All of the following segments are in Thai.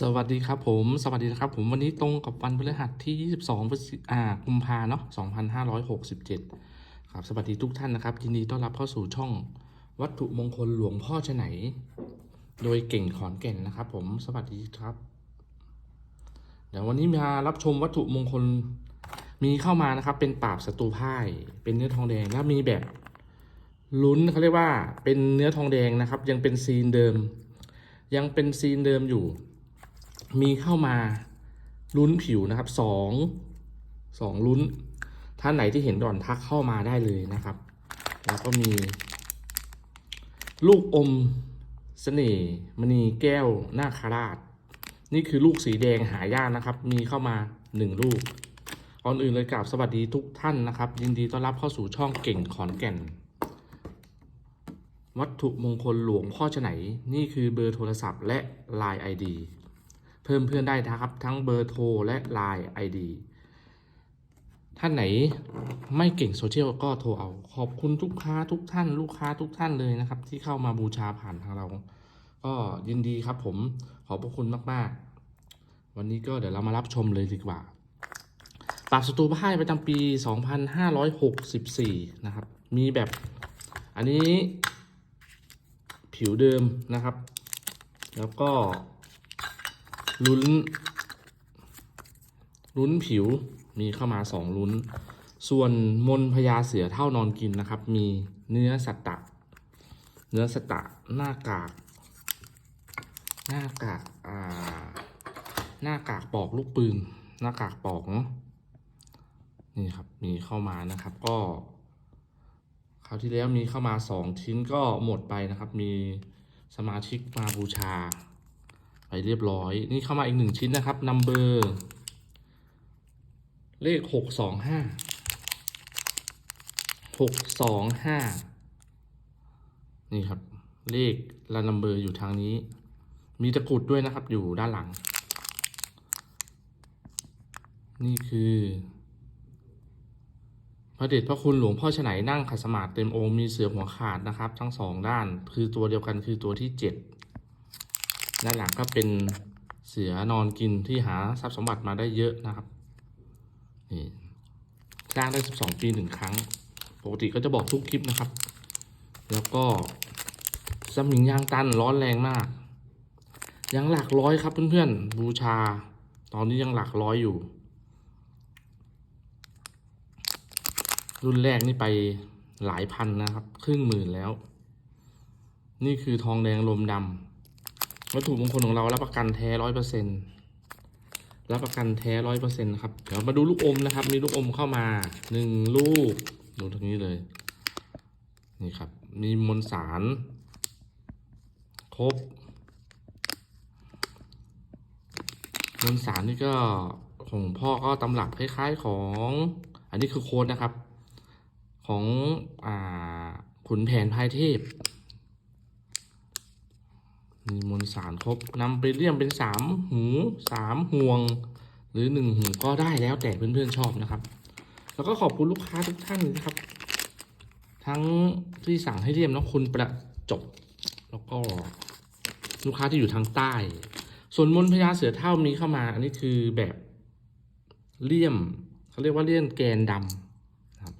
สวัสดีครับผม สวัสดีนะครับผมวันนี้ตรงกับวันพฤหัสที่ 22พฤศจิอ่ากุมภาเนาะ2567 ครับ สวัสดีทุกท่านนะครับยินดีต้อนรับเข้าสู่ช่องวัตถุมงคลหลวงพ่อชไหน โดยเก่งขอนแก่นนะครับ ผมสวัสดีครับ เดี๋ยววันนี้มารับชมวัตถุมงคลมีเข้ามานะครับ เป็นปราบศัตรูพ่าย เป็นเนื้อทองแดงแล้วมีแบบลุ้นเขาเรียกว่าเป็นเนื้อทองแดงนะครับ ยังเป็นซีนเดิม ยังเป็นซีนเดิมอยู่ มีเข้ามาลุ้นผิวนะครับสองสองลุ้น ท่านไหนที่เห็นก่อนทักเข้ามาได้เลยนะครับ แล้วก็มี ลูกอมเสน่ห์มณีแก้วนาคราช นี่คือลูกสีแดงหายากนะครับ มีเข้ามาหนึ่งลูกก่อนอื่นเลยกราบสวัสดีทุกท่านนะครับ ยินดีต้อนรับเข้าสู่ช่องเก่งขอนแก่น วัตถุมงคลหลวงพ่อชะไหน นี่คือเบอร์โทรศัพท์และ Line ID เพิ่มเพื่อนได้นะครับ ทั้งเบอร์โทรและ Line ID ท่านไหนไม่เก่งโซเชียลก็โทรเอา ขอบคุณทุกค้าทุกท่าน ลูกค้าทุกท่านเลยนะครับ ที่เข้ามาบูชาผ่านทางเรา ก็ยินดีครับผมขอบพระคุณมากๆ วันนี้ก็เดี๋ยวเรามารับชมเลยดีกว่าปราบศัตรูพ่ายประจำปี 2564 นะครับ มีแบบอันนี้ผิวเดิมนะครับ แล้วก็ ลุ้น ลุ้นผิวมีเข้ามาสองลุ้น ส่วนมนพญาเสือเท่านอนกินนะครับ มีเนื้อสัตตะ เนื้อสัตตะหน้ากาก หน้ากากอ่าหน้ากากปอกลูกปืน หน้ากากปอกเนาะนี่ครับมีเข้ามานะครับ ก็คราวที่แล้วมีเข้ามาสองชิ้นก็หมดไปนะครับ มีสมาชิกมาบูชา เรียบร้อย นี่เข้ามาอีกหนึ่งชิ้นนะครับนัมเบอร์เลขหกสองห้าหกสองห้านี่ครับ เลขลานัมเบอร์อยู่ทางนี้ มีตะกรุดด้วยนะครับอยู่ด้านหลัง นี่คือพระเดชพระคุณหลวงพ่อฉไหนนั่งขัดสมาธิเต็มองค์มีเสือหัวขาดนะครับ ทั้งสองด้าน คือตัวเดียวกันคือตัวที่เจ็ด ด้านหลังก็เป็นเสือนอนกินที่หาทรัพย์สมบัติมาได้เยอะนะครับนี่สร้างได้ 12 ปีหนึ่งครั้ง ปกติก็จะบอกทุกคลิปนะครับ แล้วก็สมิงยางตันร้อนแรงมากยังหลักร้อยครับเพื่อนๆบูชา ตอนนี้ยังหลักร้อยอยู่ รุ่นแรกนี่ไปหลายพันนะครับ ครึ่งหมื่นแล้ว นี่คือทองแดงลมดำ วัตถุมงคลของเรารับประกันแท้ร้อยเปอร์เซ็นรับประกันแท้ร้อยเปอร์เซ็นครับ เดี๋ยวมาดูลูกอมนะครับ มีลูกอมเข้ามาหนึ่งลูก ดูตรงนี้เลย นี่ครับ มีมวลสาร ครบ มวลสารนี่ก็ของพ่อก็ตำรับคล้ายๆของ อันนี้คือโค้ดนะครับ ของ อ่า ขุนแผนพายเทพ มีมวลสารครบนำไปเลี่ยมเป็นสามหูสามห่วง หรือหนึ่งหูก็ได้แล้วแต่เพื่อนๆชอบนะครับ แล้วก็ขอบคุณลูกค้าทุกท่านนะครับ ทั้งที่สั่งให้เลี่ยมแล้วคุณประจบ แล้วก็ลูกค้าที่อยู่ทางใต้ ส่วนมนพญาเสือเท่ามีเข้ามา อันนี้คือแบบเลี่ยมเขาเรียกว่าเลี่ยมแกนดำนะครับ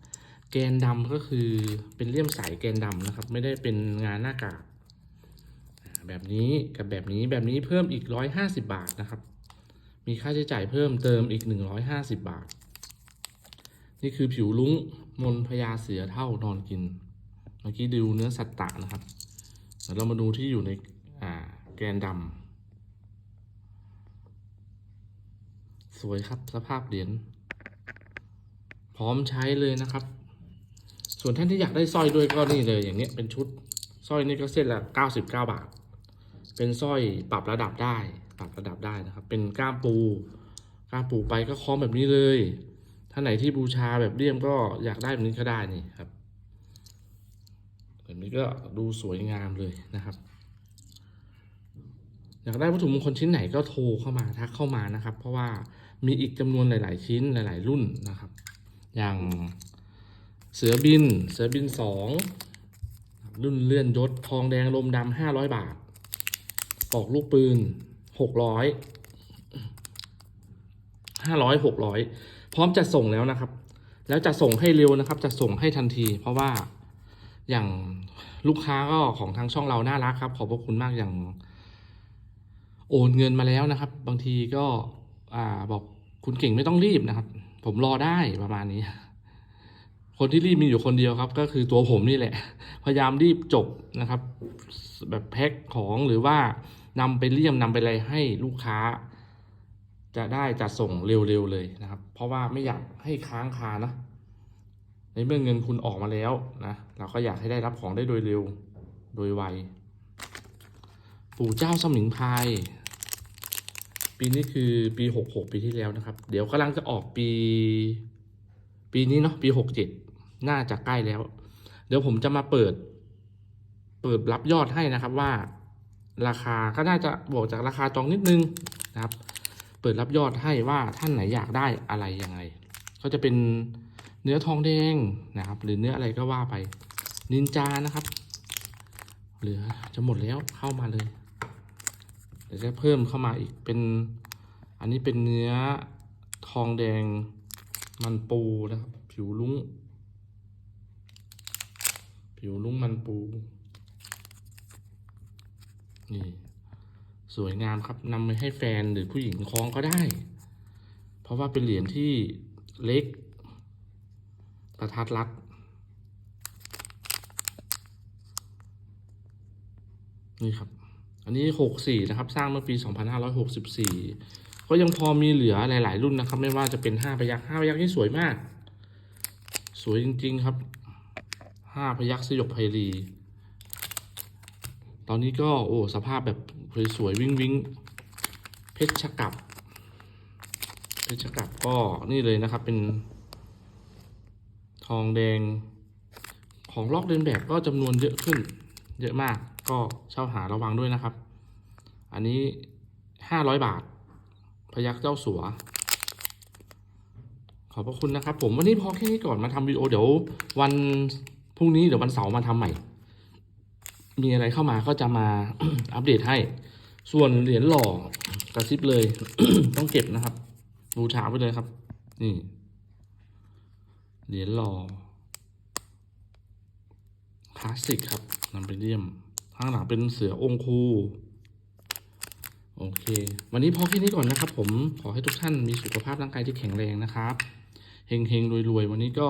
แกนดำก็คือเป็นเลี่ยมสายแกนดำนะครับ ไม่ได้เป็นงานหน้ากาก แบบนี้กับแบบนี้แบบนี้เพิ่มอีกร้อยห้าสิบาทนะครับ มีค่าใช้จ่ายเพิ่มเติมอีกหนึ่งร้อยห้าสิบาท นี่คือผิวลุ้งมนพญาเสือเท่านอนกิน เมื่อกี้ดูเนื้อสัตตะนะครับเดี๋ยวเรามาดูที่อยู่ในอ่าแกนดำสวยครับสภาพเหรียญพร้อมใช้เลยนะครับ ส่วนท่านที่อยากได้สร้อยด้วยก็นี่เลยอย่างเงี้ยเป็นชุดสร้อยนี่ก็เส้นละเก้าสิบเก้าบาท เป็นสร้อยปรับระดับได้ปรับระดับได้นะครับ เป็นก้ามปูก้ามปูไปก็คล้องแบบนี้เลยท่านไหนที่บูชาแบบเลี่ยมก็อยากได้แบบนี้ก็ได้นี่ครับแบบนี้ก็ดูสวยงามเลยนะครับ อยากได้วัตถุมงคลชิ้นไหนก็โทรเข้ามาทักเข้ามานะครับ เพราะว่ามีอีกจำนวนหลาย ๆ ชิ้นหลาย ๆ รุ่นนะครับ อย่างเสือบิน เสือบินสองรุ่นเลื่อนยศทองแดงลมดำห้าร้อยบาท ปอกลูกปืนหกร้อยห้าร้อยหกร้อยพร้อมจะส่งแล้วนะครับ แล้วจะส่งให้เร็วนะครับ จะส่งให้ทันที เพราะว่าอย่างลูกค้าก็ของทางช่องเราน่ารักครับ ขอบพระคุณมากอย่าง โอนเงินมาแล้วนะครับ บางทีก็อ่าบอกคุณเก่งไม่ต้องรีบนะครับ ผมรอได้ประมาณนี้ คนที่รีบมีอยู่คนเดียวครับ ก็คือตัวผมนี่แหละ พยายามรีบจบนะครับ แบบแพ็คของหรือว่า นำไปเลี่ยมนำไปอะไรให้ลูกค้า จะได้จัดส่งเร็วๆเลยนะครับ เพราะว่าไม่อยากให้ค้างคานะในเมื่อเงินคุณออกมาแล้วนะเราก็อยากให้ได้รับของได้โดยเร็วโดยไวปู่เจ้าสมิงพรายปีนี้คือปีหกหกปีที่แล้วนะครับ เดี๋ยวกำลังจะออกปี ปีนี้เนาะปีหกเจ็ดน่าจะใกล้แล้ว เดี๋ยวผมจะมาเปิด เปิดรับยอดให้นะครับว่า ราคาก็น่าจะบวกจากราคาจองนิดนึงนะครับ เปิดรับยอดให้ว่าท่านไหนอยากได้อะไรยังไง ก็จะเป็นเนื้อทองแดงนะครับ หรือเนื้ออะไรก็ว่าไปนินจานะครับเหลือจะหมดแล้วเข้ามาเลยเดี๋ยวจะเพิ่มเข้ามาอีกเป็น อันนี้เป็นเนื้อทองแดงมันปูนะครับ ผิวลุ้ง ผิวลุ้งมันปู นี่สวยงามครับนำไปให้แฟนหรือผู้หญิงคล้องก็ได้ เพราะว่าเป็นเหรียญที่เล็กประทัดรัดนี่ครับ อันนี้หกสี่นะครับ สร้างเมื่อปีสองพันห้าร้อยหกสิบสี่ก็ยังพอมีเหลือหลาย ๆ รุ่นนะครับ ไม่ว่าจะเป็นห้าพยักห้าพยักนี่สวยมาก สวยจริง ๆ ครับห้าพยักสยบไพรี ตอนนี้ก็โอ้สภาพแบบสวยๆวิ่งวิ่งๆเพชรชกับ เพชรชกับก็นี่เลยนะครับเป็น ทองแดง ของลอกเลียนแบบก็จำนวนเยอะขึ้น เยอะมากก็เช่าหาระวังด้วยนะครับ อันนี้ห้าร้อยบาท พยักเจ้าสัว ขอบพระคุณนะครับ ผมวันนี้พอแค่นี้ก่อนมาทำวิดีโอเดี๋ยววันพรุ่งนี้เดี๋ยววันเสาร์มาทำใหม่ มีอะไรเข้ามาก็จะมาอัปเดตให้ ส่วนเหรียญหล่อกระซิบเลย ต้องเก็บนะครับบูชาไปเลยครับ นี่เหรียญหล่อคลาสสิกครับนำไปเลี่ยมข้างหลังเป็นเสือองคูโอเค วันนี้พอแค่นี้ก่อนนะครับ ผมขอให้ทุกท่านมีสุขภาพร่างกายที่แข็งแรงนะครับเฮงเฮงรวยรวยๆวันนี้ก็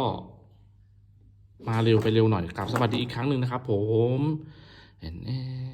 มาเร็วไปเร็วหน่อยกลับสวัสดีอีกครั้งหนึ่งนะครับ ผม แอนแอน